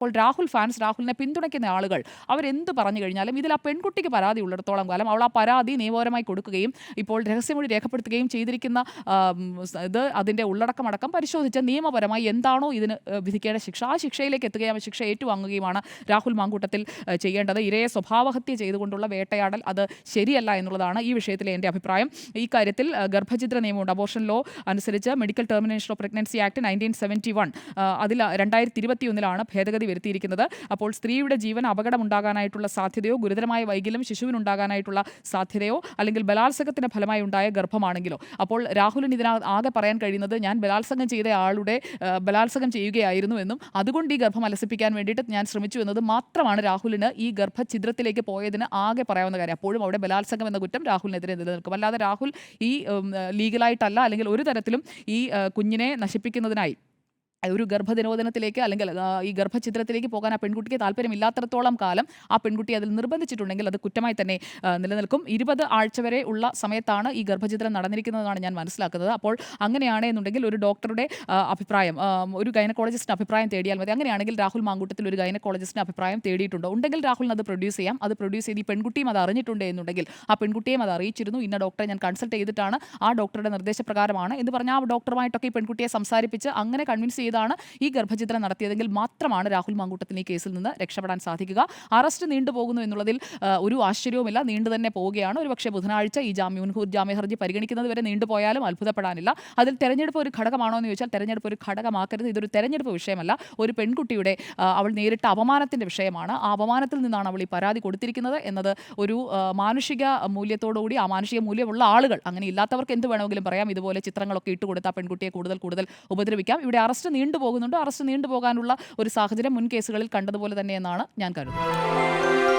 അപ്പോൾ രാഹുൽ ഫാൻസ് രാഹുലിനെ പിന്തുണയ്ക്കുന്ന ആളുകൾ അവരെന്ത് പറഞ്ഞു കഴിഞ്ഞാലും ഇതിൽ ആ പെൺകുട്ടിക്ക് പരാതി ഉള്ളിടത്തോളം കാലം അവൾ ആ പരാതി നിയമപരമായി കൊടുക്കുകയും ഇപ്പോൾ രഹസ്യമൊഴി രേഖപ്പെടുത്തുകയും ചെയ്തിരിക്കുന്ന ഇത് അതിന്റെ ഉള്ളടക്കമടക്കം പരിശോധിച്ച് നിയമപരമായി എന്താണോ ഇതിന് വിധിക്കേണ്ട ശിക്ഷ ആ ശിക്ഷയിലേക്ക് എത്തുകയും ശിക്ഷ ഏറ്റുവാങ്ങുകയുമാണ് രാഹുൽ മാങ്കൂട്ടത്തിൽ ചെയ്യേണ്ടത്. ഇരയെ സ്വഭാവഹത്യ ചെയ്തുകൊണ്ടുള്ള വേട്ടയാടൽ അത് ശരിയല്ല എന്നുള്ളതാണ് ഈ വിഷയത്തിലെ എന്റെ അഭിപ്രായം. ഈ കാര്യത്തിൽ ഗർഭചിത്ര നിയമമുണ്ട്. അബോർഷൻ ലോ അനുസരിച്ച് medical termination of pregnancy act nineteen seventy one അതിൽ രണ്ടായിരത്തി ഇരുപത്തി ഒന്നിലാണ് ഭേദഗതി വരുത്തിയിരിക്കുന്നത്. അപ്പോൾ സ്ത്രീയുടെ ജീവൻ അപകടമുണ്ടാകാനായിട്ടുള്ള സാധ്യതയോ ഗുരുതരമായ വൈകല്യം ശിശുവിനുണ്ടാകാനായിട്ടുള്ള സാധ്യതയോ അല്ലെങ്കിൽ ബലാത്സംഗത്തിന്റെ ഫലമായി ഉണ്ടായ ഗർഭമാണെങ്കിലോ. അപ്പോൾ രാഹുലിന് ഇതിനകത്ത് ആകെ പറയാൻ കഴിയുന്നത് ഞാൻ ബലാത്സംഗം ചെയ്ത ആളുടെ ബലാത്സംഗം ചെയ്യുകയായിരുന്നു എന്നും അതുകൊണ്ട് ഈ ഗർഭം അലസിപ്പിക്കാൻ വേണ്ടിയിട്ട് ഞാൻ ശ്രമിച്ചു എന്നത് മാത്രമാണ് രാഹുലിന് ഈ ഗർഭഛിദ്രത്തിലേക്ക് പോയതിന് ആകെ പറയാവുന്ന കാര്യം. അപ്പോഴും അവിടെ ബലാത്സംഗം എന്ന കുറ്റം രാഹുലിനെതിരെ നിലനിൽക്കും. അല്ലാതെ രാഹുൽ ഈ ലീഗലായിട്ടല്ല അല്ലെങ്കിൽ ഒരു തരത്തിലും ഈ കുഞ്ഞിനെ നശിപ്പിക്കുന്നതിനായി ഒരു ഗർഭനിരോധനത്തിലേക്ക് അല്ലെങ്കിൽ ഈ ഗർഭചിത്രത്തിലേക്ക് പോകാൻ ആ പെൺകുട്ടിക്ക് താല്പര്യമില്ലാത്തടത്തോളം കാലം ആ പെൺകുട്ടി അതിൽ നിർബന്ധിച്ചിട്ടുണ്ടെങ്കിൽ അത് കുറ്റമായി തന്നെ നിലനിൽക്കും. ഇരുപത് ആഴ്ച വരെ ഉള്ള സമയത്താണ് ഈ ഗർഭചിത്രം നടന്നിരിക്കുന്നതെന്നാണ് ഞാൻ മനസ്സിലാക്കുന്നത്. അപ്പോൾ അങ്ങനെയാണെന്നുണ്ടെങ്കിൽ ഒരു ഡോക്ടറുടെ അഭിപ്രായം ഒരു ഗൈനക്കോളജിസ്റ്റിന് അഭിപ്രായം തേടിയാൽ മതി. അങ്ങനെയാണെങ്കിൽ രാഹുൽ മാങ്കൂട്ടത്തിൽ ഒരു ഗൈനക്കോളജിസ്റ്റിന് അഭിപ്രായം തേടിയിട്ടുണ്ടോ. ഉണ്ടെങ്കിൽ രാഹുലിന് അത് പ്രൊഡ്യൂസ് ചെയ്യാം. അത് പ്രൊഡ്യൂസ് ചെയ്ത് ഈ പെൺകുട്ടിയും അത് അറിഞ്ഞിട്ടുണ്ട് എന്നുണ്ടെങ്കിൽ ആ പെൺകുട്ടിയും അത് അറിയിച്ചിരുന്നു. ഇന്ന ഡോക്ടറെ ഞാൻ കൺസൾട്ട് ചെയ്തിട്ടാണ് ആ ഡോക്ടറുടെ നിർദ്ദേശപ്രകാരമാണ് എന്ന് പറഞ്ഞാൽ ആ ഡോക്ടറുമായിട്ടൊക്കെ ഈ പെൺകുട്ടിയെ സംസാരിപ്പിച്ച് അങ്ങനെ കൺവിൻസ് ചെയ്താണ് ഈ ഗർഭചിത്രം നടത്തിയതെങ്കിൽ മാത്രമാണ് രാഹുൽ മാങ്കൂട്ടത്തിന് ഈ കേസിൽ നിന്ന് രക്ഷപ്പെടാൻ സാധിക്കുക. അറസ്റ്റ് നീണ്ടുപോകുന്നു എന്നുള്ളതിൽ ഒരു ആശ്ചര്യവുമില്ല. നീണ്ടു തന്നെ പോവുകയാണ്. ഒരുപക്ഷെ ബുധനാഴ്ച ഈ ജാമ്യ മുൻകൂർ ജാമ്യ ഹർജി പരിഗണിക്കുന്നത് വരെ നീണ്ടുപോയാലും അത്ഭുതപ്പെടാനില്ല. അതിൽ തെരഞ്ഞെടുപ്പ് ഒരു ഘടകമാണോ എന്ന് ചോദിച്ചാൽ തെരഞ്ഞെടുപ്പ് ഒരു ഘടകമാക്കരുത്. ഇതൊരു തെരഞ്ഞെടുപ്പ് വിഷയമല്ല. ഒരു പെൺകുട്ടിയുടെ അവൾ നേരിട്ട അപമാനത്തിന്റെ വിഷയമാണ്. ആ അപമാനത്തിൽ നിന്നാണ് അവൾ ഈ പരാതി കൊടുത്തിരിക്കുന്നത് എന്നത് ഒരു മാനുഷിക മൂല്യത്തോടുകൂടി ആ മാനുഷിക മൂല്യമുള്ള ആളുകൾ അങ്ങനെ ഇല്ലാത്തവർക്ക് എന്ത് വേണമെങ്കിലും പറയാം. ഇതുപോലെ ചിത്രങ്ങളൊക്കെ ഇട്ടുകൊടുത്ത് ആ പെൺകുട്ടിയെ കൂടുതൽ കൂടുതൽ ഉപദ്രവിക്കാം. ഇവിടെ അറസ്റ്റ് നീണ്ടുപോകുന്നുണ്ട്. അറസ്റ്റ് നീണ്ടുപോകാനുള്ള ഒരു സാഹചര്യം മുൻ കേസുകളിൽ കണ്ടതുപോലെ തന്നെയെന്നാണ് ഞാൻ കരുതുന്നത്.